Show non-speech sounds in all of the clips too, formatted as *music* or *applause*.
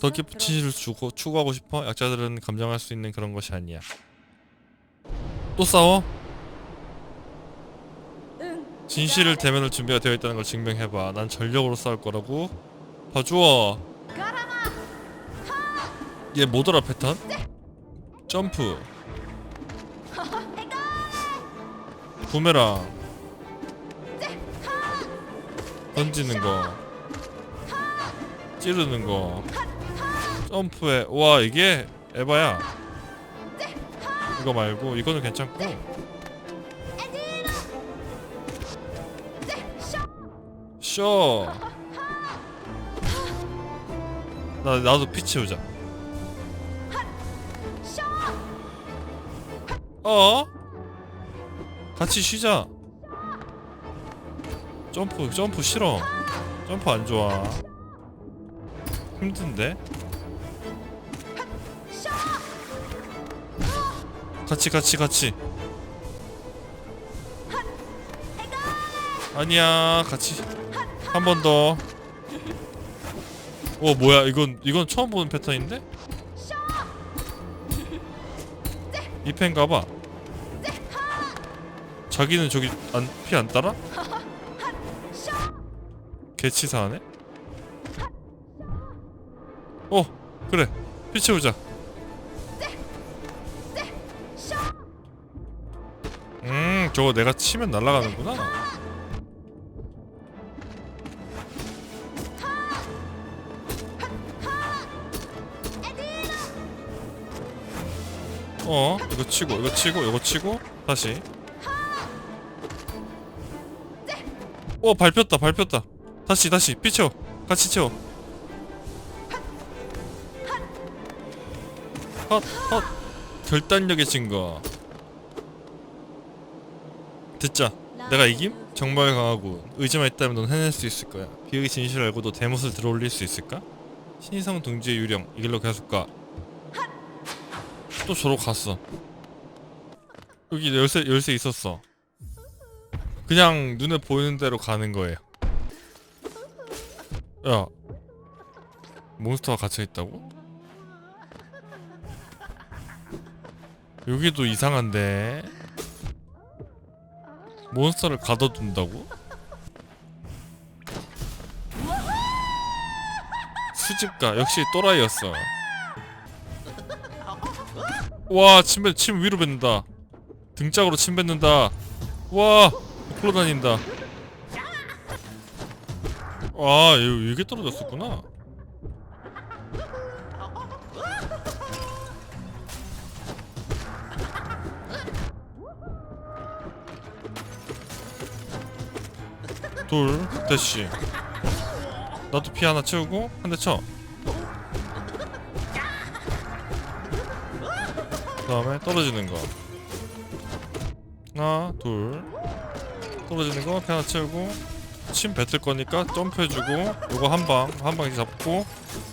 더 깊은 진실을 주고 추구하고 싶어 약자들은 감정할 수 있는 그런 것이 아니야. 또 싸워? 진실을 대면할 준비가 되어 있다는 걸 증명해봐. 난 전력으로 싸울 거라고. 봐주어. 얘 뭐더라 패턴? 점프. 부메랑. 던지는 거. 찌르는 거. 점프해. 와 이게 에바야. 이거 말고 이거는 괜찮고. 쇼. 나 나도 피 채우자. 어? 같이 쉬자. 점프 점프 싫어. 점프 안 좋아. 힘든데? 같이 같이 같이. 아니야 같이 한 번 더. 오 뭐야 이건 이건 처음 보는 패턴인데? 이 펜가봐. 자기는 저기 안 피 안 따라? 개치사하네. 어 그래. 피 채우자. 음 저거 내가 치면 날아가는구나. 어 이거 치고 이거 치고 이거 치고 다시. 어 밟혔다 밟혔다. 다시 다시 피 채워. 같이 채워 헛 헛 결단력의 증거 듣자 내가 이김? 정말 강하고 의지만 있다면 넌 해낼 수 있을 거야 비극의 진실을 알고도 대못을 들어올릴 수 있을까? 신이성 둥지의 유령 이 길로 계속 가 또 저로 갔어. 여기 열쇠 열쇠 있었어. 그냥 눈에 보이는 대로 가는 거예요. 야, 몬스터가 갇혀 있다고? 여기도 이상한데. 몬스터를 가둬둔다고? 수집가 역시 또라이였어. 와, 침, 뱉- 침 위로 뱉는다. 등짝으로 침 뱉는다. 와, 굴러다닌다. 아, 여기 떨어졌었구나. 둘, 대시. 나도 피 하나 채우고 한 대 쳐. 그 다음에 떨어지는 거. 하나, 둘. 떨어지는 거 하나 채우고 침 뱉을 거니까 점프해주고 요거 한 방, 한 방 잡고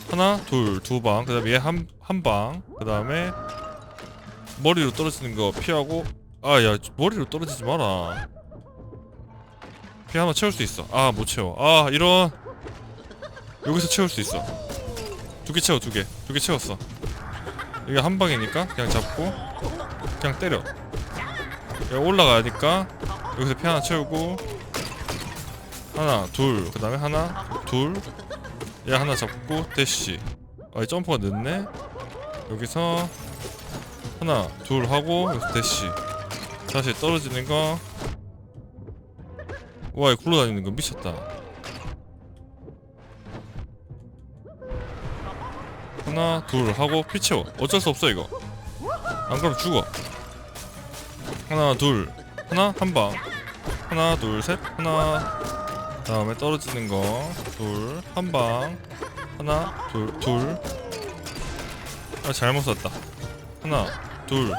하나, 둘, 두 방. 그 다음에 얘 한 한 방. 그 다음에 머리로 떨어지는 거 피하고 아, 야 머리로 떨어지지 마라. 피 하나 채울 수 있어. 아, 못 채워. 아, 이런 여기서 채울 수 있어. 두 개 채워, 두 개. 두 개 채웠어. 이게 한 방이니까 그냥 잡고 그냥 때려 여기 올라가니까 여기서 피 하나 채우고 하나 둘 그 다음에 하나 둘얘 하나 잡고 대시 아 점프가 늦네 여기서 하나 둘 하고 여기서 대시 다시 떨어지는 거 와 굴러다니는 거 미쳤다. 하나 둘 하고 피 채워. 어쩔 수 없어 이거. 안 그러면 죽어. 하나 둘. 하나 한 방. 하나 둘 셋. 하나. 다음에 떨어지는 거 둘 한 방. 하나 둘둘 아 잘못 썼다. 하나 둘.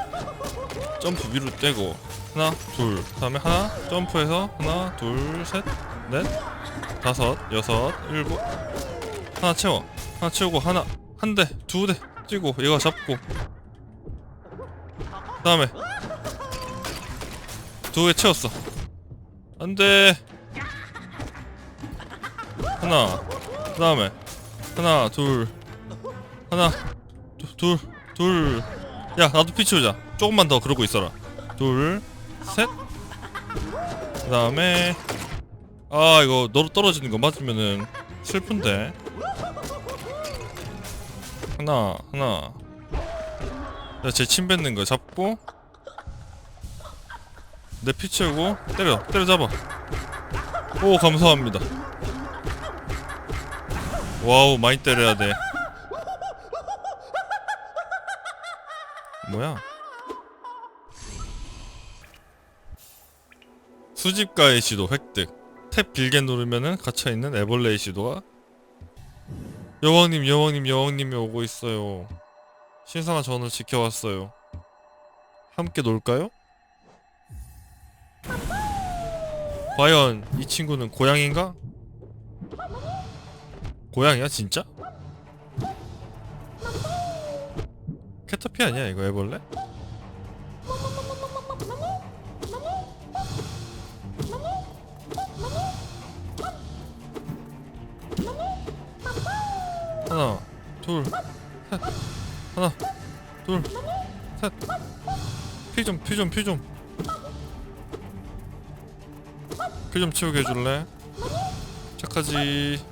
점프 위로 떼고 하나 둘. 다음에 하나 점프해서 하나 둘 셋 넷 다섯 여섯 일곱. 하나 채워. 하나 채우고 하나 한 대, 두대 뛰고 얘가 잡고. 다음에. 두 개 채웠어. 안돼. 하나. 그 다음에. 하나 둘. 하나 둘둘야 나도 피 치우자. 조금만 더 그러고 있어라. 둘 셋. 그 다음에 아 이거 너 떨어지는 거 맞으면은 슬픈데. 하나 하나. 야제침 뱉는 거 잡고. 내 피 채우고 때려 때려 잡아. 오 감사합니다. 와우 많이 때려야 돼. 뭐야 수집가의 시도 획득 탭 길게 누르면은 갇혀있는 애벌레의 시도가 여왕님 여왕님 여왕님이 오고 있어요 신성한 전을 지켜왔어요 함께 놀까요? 과연 이 친구는 고양인가? 고양이야 진짜? 캐터피 아니야 이거 애벌레? 하나 둘셋. 하나 둘셋피좀피좀피좀 피 좀 치우게 해줄래? 착하지.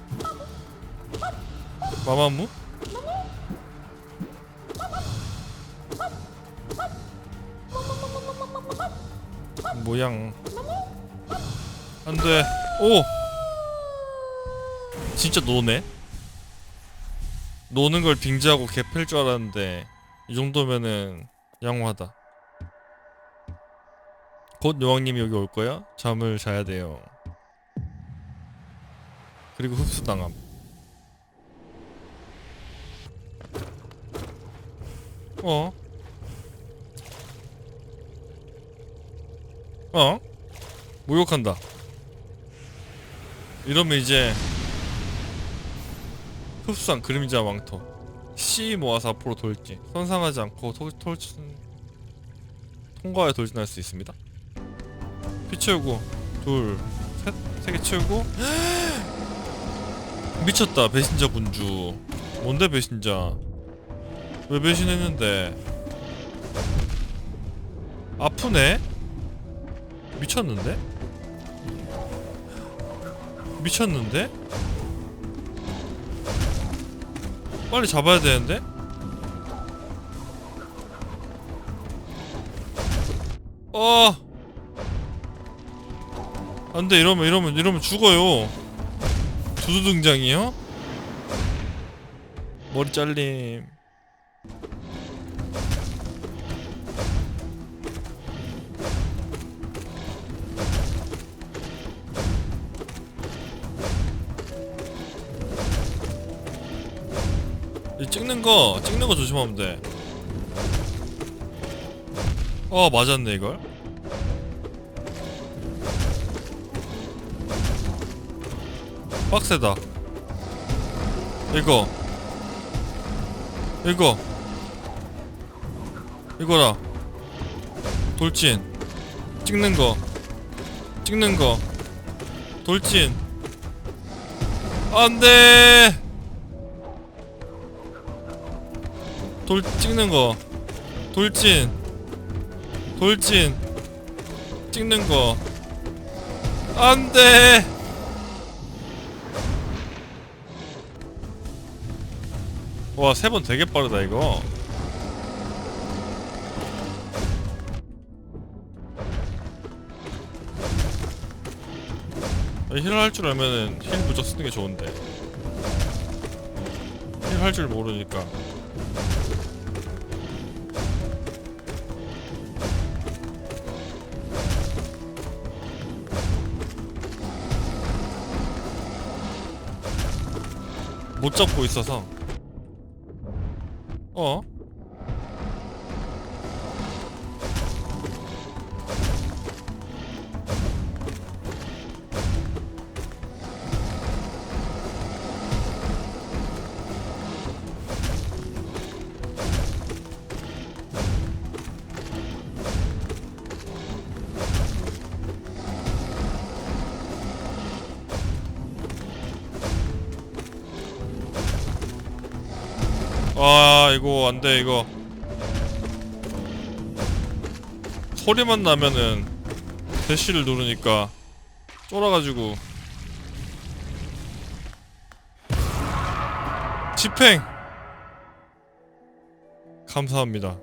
마마무? 모양. 안돼. 오! 진짜 노네 노는 걸 빙자하고 개팰 줄 알았는데 이 정도면은 양호하다 곧 여왕님이 여기 올 거야? 잠을 자야 돼요 그리고 흡수당함 어? 어? 모욕한다. 이러면 이제 흡수한 그림자 왕토 C 모아서 앞으로 돌진 손상하지 않고 토, 돌진 통과에 돌진할 수 있습니다. 피 채우고 둘셋세 개 채우고. *gasps* 미쳤다 배신자 분주. 뭔데 배신자? 왜 배신했는데? 아프네? 미쳤는데? 미쳤는데 빨리 잡아야 되는데? 어. 안 돼 이러면 이러면 이러면 죽어요. 두두 등장이요? 머리 잘림 이 찍는 거 찍는 거 조심하면 돼. 어 맞았네 이걸. 빡세다. 이거. 이거. 이거라. 돌진. 찍는 거. 찍는 거. 돌진. 안 돼! 돌 찍는 거. 돌진. 돌진. 찍는 거. 안돼! 와 세 번 되게 빠르다 이거. 힐 할 줄 알면은 힐 무적 쓰는 게 좋은데. 힐 할 줄 모르니까 못 잡고 있어서 어? 아 이거 안 돼 이거. 소리만 나면은 대시를 누르니까 쫄아가지고. 집행! 감사합니다